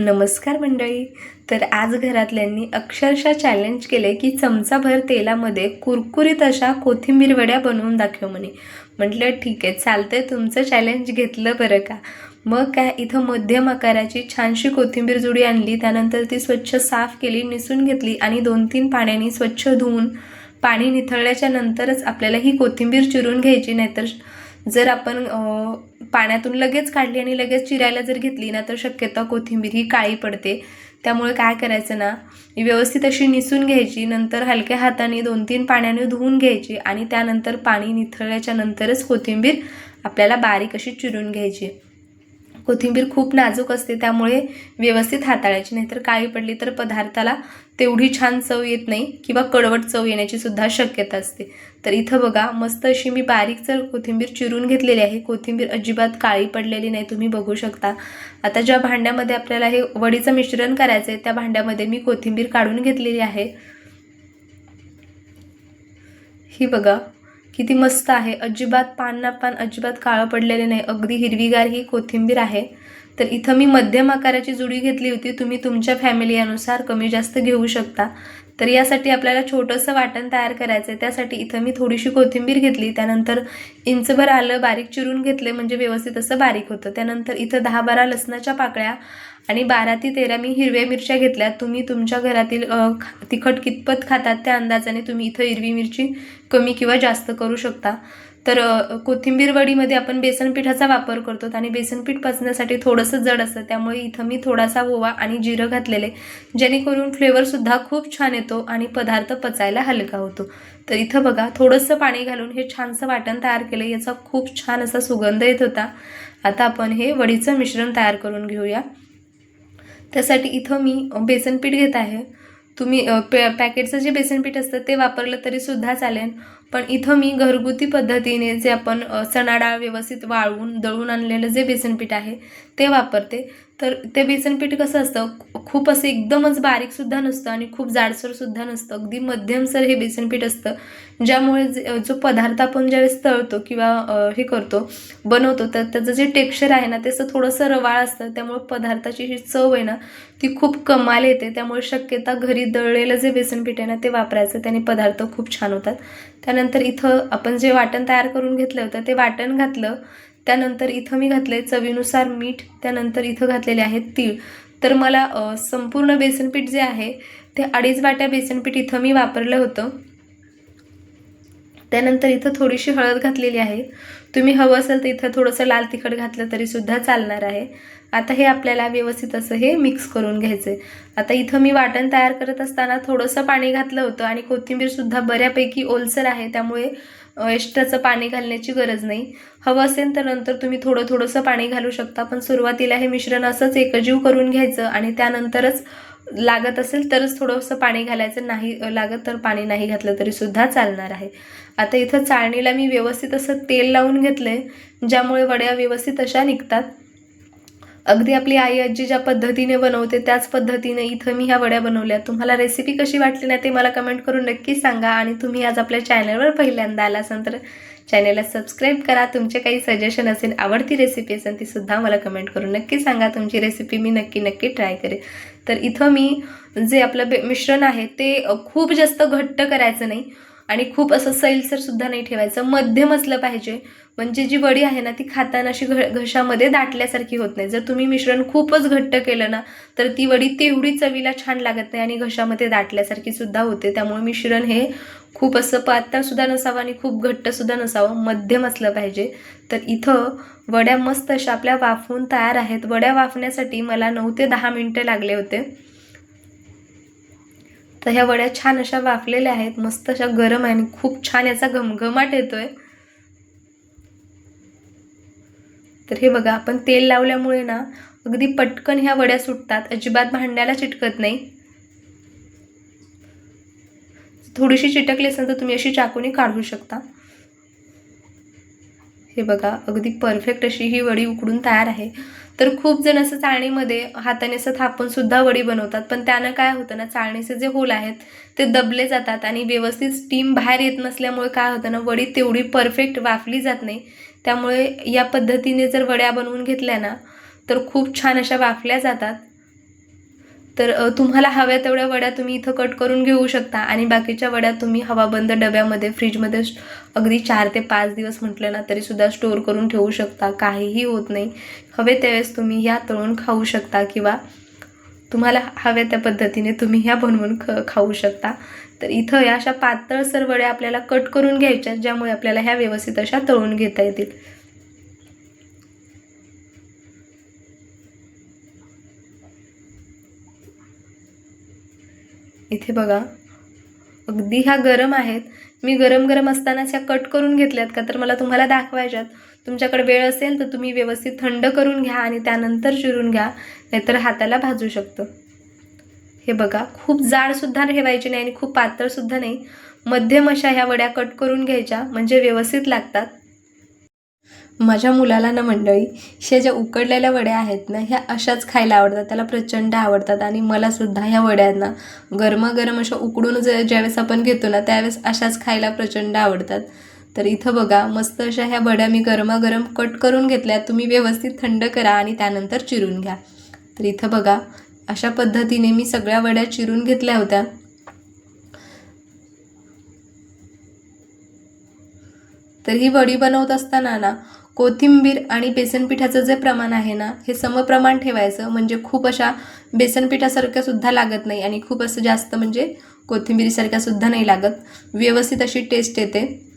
नमस्कार मंडळी. तर आज घरातल्यांनी अक्षरशः चॅलेंज केले की चमचाभर तेलामध्ये कुरकुरीत अशा कोथिंबीर वड्या बनवून दाखव म्हणे. म्हटलं ठीक आहे चालतंय तुमचं चॅलेंज घेतलं बरं का. मग काय इथं मध्यम आकाराची छानशी कोथिंबीर जुडी आणली त्यानंतर ती स्वच्छ साफ केली निसून घेतली आणि दोन तीन पाण्याने स्वच्छ धुवून पाणी निथळल्याच्या नंतरच आपल्याला ही कोथिंबीर चिरून घ्यायची. नाहीतर जर आपण पाण्यातून लगेच काढली आणि लगेच चिरायला जर घेतली ना तर शक्यतो कोथिंबीर ही काळी पडते. त्यामुळे काय करायचं ना व्यवस्थित अशी निसून घ्यायची नंतर हलक्या हाताने दोन तीन पाण्याने धुवून घ्यायची आणि त्यानंतर पाणी निथळल्याच्या नंतरच कोथिंबीर आपल्याला बारीक अशी चिरून घ्यायची. कोथिंबीर खूप नाजूक असते त्यामुळे व्यवस्थित हाताळायची नाहीतर काळी पडली तर पदार्थाला तेवढी छान चव येत नाही किंवा कडवट चव येण्याची सुद्धा शक्यता असते. तर इथं बघा मस्त अशी मी बारीक जर कोथिंबीर चिरून घेतलेली आहे. कोथिंबीर अजिबात काळी पडलेली नाही तुम्ही बघू शकता. आता ज्या भांड्यामध्ये आपल्याला हे वडीचं मिश्रण करायचं आहे त्या भांड्यामध्ये मी कोथिंबीर काढून घेतलेली आहे. ही बघा किती मस्त आहे. अजिबात पान ना पान अजिबात काळं पडलेले नाही. अगदी हिरवीगार ही कोथिंबीर आहे. तर इथं मी मध्यम आकाराची जुडी घेतली होती. तुम्ही तुमच्या फॅमिलीनुसार कमी जास्त घेऊ शकता. तर यासाठी आपल्याला छोटंसं वाटण तयार करायचं आहे त्यासाठी इथं मी थोडीशी कोथिंबीर घेतली. त्यानंतर इंचभर आलं बारीक चिरून घेतले म्हणजे व्यवस्थित असं बारीक होतं. त्यानंतर इथं दहा बारा लसणाच्या पाकळ्या आणि बारा ते तेरा मी हिरव्या मिरच्या घेतल्या. तुम्ही तुमच्या घरातील तिखट कितपत खातात त्या अंदाजाने तुम्ही इथं हिरवी मिरची कमी किंवा जास्त करू शकता. तर कोथिंबीर वडीमध्ये आपण बेसन पिठाचा वापर करतो आणि बेसन पीठ पचण्यासाठी थोडंसं जड असतं त्यामुळे इथं मी थोडासा ओवा आणि जिरं घातलेले जेणेकरून फ्लेवरसुद्धा खूप छान येतो आणि पदार्थ पचायला हलका होतो. तर इथं बघा थोडंसं पाणी घालून हे छानसं वाटण तयार केलं. याचा खूप छान असा सुगंध येत होता. आता आपण हे वडीचं मिश्रण तयार करून घेऊया. त्यासाठी इथं मी बेसन पीठ घेत आहे. तुम्ही पॅ पॅकेटचं जे बेसन पीठ असतं ते वापरलं तरीसुद्धा चालेल. पण इथं मी घरगुती पद्धतीने जे आपण अ, चणा डाळ व्यवस्थित वाळवून दळून आणलेलं जे बेसनपीठ आहे ते वापरते. तर ते बेसन पीठ कसं असतं खूप असं एकदमच बारीकसुद्धा नसतं आणि खूप जाडसरसुद्धा नसतं. अगदी मध्यमसर हे बेसन पीठ असतं ज्यामुळे जे जो पदार्थ आपण ज्यावेळेस तळतो किंवा हे करतो बनवतो तर त्याचं जे टेक्स्चर आहे ना त्याचं थोडंसं रवाळ असतं. त्यामुळे पदार्थाची जी चव आहे ना ती खूप कमाल येते. त्यामुळे शक्यता घरी दळलेलं जे बेसन पीठ आहे ना ते वापरायचं. त्याने पदार्थ खूप छान होतात. त्यानंतर इथं आपण जे वाटण तयार करून घेतलं होतं ते वाटण घातलं त्यानंतर इथं मी घातले चवीनुसार मीठ त्यानंतर इथं घातलेले आहेत तीळ. तर मला संपूर्ण बेसनपीठ जे आहे ते अडीच वाट्या बेसनपीठ इथं मी वापरलं होतं. त्यानंतर इथं थोडीशी हळद घातलेली आहे. तुम्ही हवं असेल तर इथं थोडंसं लाल तिखट घातलं तरी सुद्धा चालणार आहे. आता हे आपल्याला व्यवस्थित असं हे मिक्स करून घ्यायचं आहे आता इथं मी वाटण तयार करत असताना थोडंसं पाणी घातलं होतं आणि कोथिंबीरसुद्धा बऱ्यापैकी ओलसर आहे त्यामुळे एक्स्ट्राचं पाणी घालण्याची गरज नाही. हवं असेल तर नंतर तुम्ही थोडं थोडंसं पाणी घालू शकता पण सुरुवातीला हे मिश्रण असंच एकजीव करून घ्यायचं आणि त्यानंतरच लागत असेल तरच थोडंसं पाणी घालायचं नाही लागत तर पाणी नाही घातलं तरी सुद्धा चालणार आहे. आता इथं चाळणीला मी व्यवस्थित असं तेल लावून घेतलं आहे ज्यामुळे वड्या व्यवस्थित अशा निघतात. अगदी आपली आई आजी ज्या पद्धतीने बनवते त्याच पद्धतीने इथं मी ह्या वड्या बनवल्या. तुम्हाला रेसिपी कशी वाटली ना ते मला कमेंट करून नक्की सांगा आणि तुम्ही आज आपल्या चॅनलवर पहिल्यांदा आला असाल तर चॅनलला सबस्क्राईब करा. तुमचे काही सजेशन असेल आवडती रेसिपी असेल ती सुद्धा मला कमेंट करून नक्की सांगा. तुमची रेसिपी मी नक्की नक्की ट्राय करेन. तर इथं मी जे आपलं बे मिश्रण आहे ते खूप जास्त घट्ट करायचं नाही आणि खूप असं सैलसरसुद्धा नाही ठेवायचं. मध्यम असलं पाहिजे. म्हणजे जी वडी आहे ना ती खाताना अशी घ घशामध्ये दाटल्यासारखी होत नाही. जर तुम्ही मिश्रण खूपच घट्ट केलं ना तर ती वडी तेवढी चवीला छान लागत नाही आणि घशामध्ये दाटल्यासारखी सुद्धा होते. त्यामुळे मिश्रण हे खूप असं पातळसुद्धा नसावं आणि खूप घट्टसुद्धा नसावं मध्यम असलं पाहिजे. तर इथं वड्या मस्त अशा आपल्या वाफवून तयार आहेत. वड्या वाफण्यासाठी मला नऊ ते दहा मिनटं लागले होते. तर ह्या वड्या छान अशा वाफलेल्या आहेत. मस्त अशा गरम आहे आणि खूप छान याचा घमघमाट येतोय. तर हे बघा आपण तेल लावल्यामुळे ना अगदी पटकन ह्या वड्या सुटतात. अजिबात भांड्याला चिटकत नाही. थोडीशी चिटकली असेल तर तुम्ही अशी चाकूने काढू शकता. हे बघा अगदी परफेक्ट अशी ही वडी उकडून तयार आहे. तर खूप जण असं चाळणीमध्ये हाताने असं थापून सुद्धा वडी बनवतात पण त्यानं काय होतं ना चाळणीचे जे होल आहेत ते दबले जातात आणि व्यवस्थित स्टीम बाहेर येत नसल्यामुळे काय होतं ना वडी तेवढी परफेक्ट वाफली जात नाही. त्यामुळे या पद्धतीने जर वड्या बनवून घेतल्या ना तर खूप छान अशा वाफल्या जातात. तर तुम्हाला हव्या तेवढ्या वड्या तुम्ही इथं कट करून घेऊ शकता आणि बाकीच्या वड्या तुम्ही हवाबंद डब्यामध्ये फ्रीजमध्ये अगदी चार ते पाच दिवस म्हटलं ना तरीसुद्धा स्टोअर करून ठेवू शकता. काहीही होत नाही. हवे त्यावेळेस तुम्ही ह्या तळून खाऊ शकता किंवा तुम्हाला हव्या त्या पद्धतीने तुम्ही ह्या बनवून ख खाऊ शकता. तर इथं या अशा पातळसर वड्या आपल्याला कट करून घ्यायच्या ज्यामुळे आपल्याला ह्या व्यवस्थित अशा तळून घेता येतील. इथे बघा अगदी ह्या गरम आहेत. मी गरम गरम असतानाच ह्या कट करून घेतल्यात का तर मला तुम्हाला दाखवायच्यात. तुमच्याकडे वेळ असेल तर तुम्ही व्यवस्थित थंड करून घ्या आणि त्यानंतर चिरून घ्या नाहीतर हाताला भाजू शकतं. हे बघा खूप जाडसुद्धा ठेवायची नाही आणि खूप पातळसुद्धा नाही. मध्यम अशा ह्या वड्या कट करून घ्यायच्या म्हणजे व्यवस्थित लागतात. माझ्या मुलाला ना मंडळी ह्या ज्या उकडलेल्या वड्या आहेत ना ह्या अशाच खायला आवडतात. त्याला प्रचंड आवडतात आणि मला सुद्धा ह्या वड्यांना गरमागरम अशा उकडून ज ज्यावेळेस आपण घेतो ना त्यावेळेस अशाच खायला प्रचंड आवडतात. तर इथं बघा मस्त अशा ह्या वड्या मी गरमागरम कट करून घेतल्या. तुम्ही व्यवस्थित थंड करा आणि त्यानंतर चिरून घ्या. तर इथं बघा अशा पद्धतीने मी सगळ्या वड्या चिरून घेतल्या होत्या. तर ही वडी बनवत असताना ना कोथिंबीर आणि बेसन पिठाचं जे प्रमाण आहे ना हे समप्रमाण ठेवायचं. म्हणजे खूप अशा बेसनपिठासारख्या सुद्धा लागत नाही आणि खूप असं जास्त म्हणजे कोथिंबीरीसारख्या सुद्धा नाही लागत. व्यवस्थित अशी टेस्ट येते.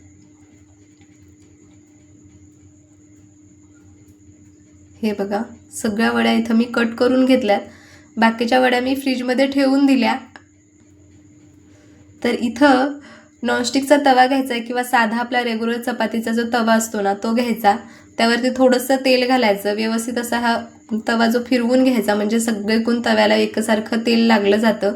हे बघा सगळ्या वड्या इथं मी कट करून घेतल्यात. बाकीच्या वड्या मी फ्रीजमध्ये ठेवून दिल्या. तर इथं नॉनस्टिकचा तवा घ्यायचा आहे किंवा साधा आपला रेग्युलर चपातीचा जो तवा असतो ना तो घ्यायचा. त्यावरती थोडंसं तेल घालायचं. व्यवस्थित असा हा तवा जो फिरवून घ्यायचा म्हणजे सगळेकून तव्याला एकसारखं तेल लागलं जातं.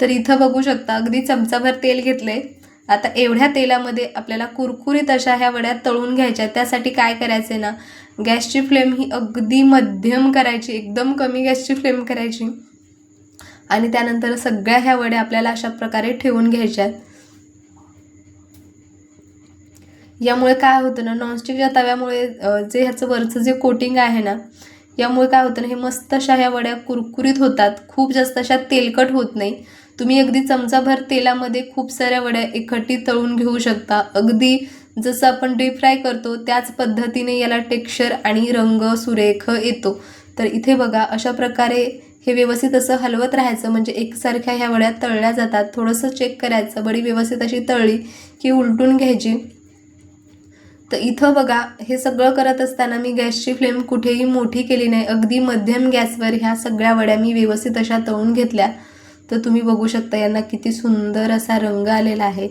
तर इथं बघू शकता अगदी चमचाभर तेल घेतले आता एवढ्या तेलामध्ये आपल्याला कुरकुरीत अशा ह्या वड्या तळून घ्यायच्या त्यासाठी काय करायचे ना गॅसची फ्लेम ही अगदी मध्यम करायची एकदम कमी गॅसची फ्लेम करायची. आणि त्यानंतर सगळ्या ह्या वड्या आपल्याला अशा प्रकारे ठेवून घ्यायच्या यामुळे काय होतं ना नॉनस्टिकच्या तव्यामुळे जे ह्याचं वरचं जे कोटिंग आहे ना यामुळे काय होतं ना हे मस्त अशा ह्या वड्या कुरकुरीत होतात. खूप जास्त अशा तेलकट होत नाही. तुम्ही अगदी चमचाभर तेलामध्ये खूप साऱ्या वड्या एकखट्टी तळून घेऊ शकता. अगदी जसं आपण डीप फ्राय करतो त्याच पद्धतीने याला टेक्स्चर आणि रंग सुरेख येतो. तर इथे बघा अशा प्रकारे हे व्यवस्थित असं हलवत राहायचं. म्हणजे एकसारख्या ह्या वड्या तळल्या जातात. थोडंसं चेक करायचं. बडी व्यवस्थित अशी तळली की उलटून घ्यायची. तर इथं बघा हे सगळं करत असताना मी गॅसची फ्लेम कुठेही मोठी केली नाही. अगदी मध्यम गॅसवर ह्या सगळ्या वड्या मी व्यवस्थित अशा तळून घेतल्या. तर तुम्ही बघू शकता यांना किती सुंदर असा रंग आलेला आहे.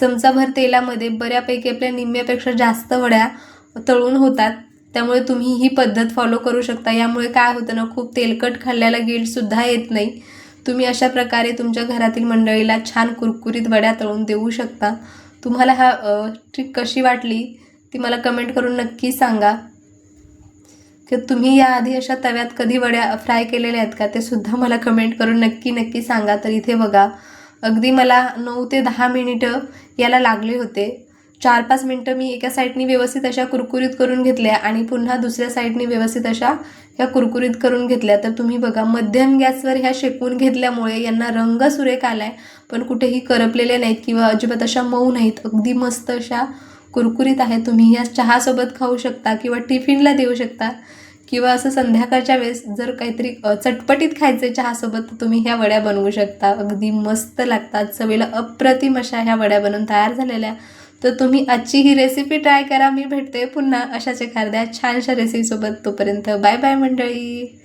चमचाभर तेलामध्ये बऱ्यापैकी आपल्या निम्म्यापेक्षा जास्त वड्या तळून होतात. त्यामुळे तुम्ही ही पद्धत फॉलो करू शकता. यामुळे काय होतं ना खूप तेलकट खाल्ल्याला गिल्टसुद्धा येत नाही. तुम्ही अशा प्रकारे तुमच्या घरातील मंडळीला छान कुरकुरीत वड्या तळून देऊ शकता. तुम्हाला हा ट्रिक कशी वाटली ती मला कमेंट करून नक्की सांगा. की तुम्ही याआधी अशा तव्यात कधी वड्या फ्राय केलेल्या आहेत का ते सुद्धा मला कमेंट करून नक्की नक्की सांगा. तर इथे बघा अगदी मला नऊ ते दहा मिनिटं याला लागले होते. चार पाच मिनटं मी एका साईडनी व्यवस्थित अशा कुरकुरीत करून घेतल्या आणि पुन्हा दुसऱ्या साईडनी व्यवस्थित अशा ह्या कुरकुरीत करून घेतल्या. तर तुम्ही बघा मध्यम गॅसवर ह्या शेकून घेतल्यामुळे यांना रंग सुरेख आला आहे पण कुठेही करपलेले नाहीत किंवा अजिबात अशा मऊ नाहीत. अगदी मस्त अशा कुरकुरीत आहे तुम्ही या चहासोबत खाऊ शकता किंवा टिफिनला देऊ शकता. किंवा असं संध्याकाळच्या वेळेस जर काहीतरी चटपटीत खायचे चहासोबत तर तुम्ही ह्या वड्या बनवू शकता. अगदी मस्त लागतात. चवीला अप्रतिम अशा ह्या वड्या बनवून तयार झालेल्या. तर तुम्ही आजची ही रेसिपी ट्राय करा. मी भेटते पुन्हा अशाच एखाद्या छानशा रेसिपीसोबत तोपर्यंत बाय बाय मंडळी.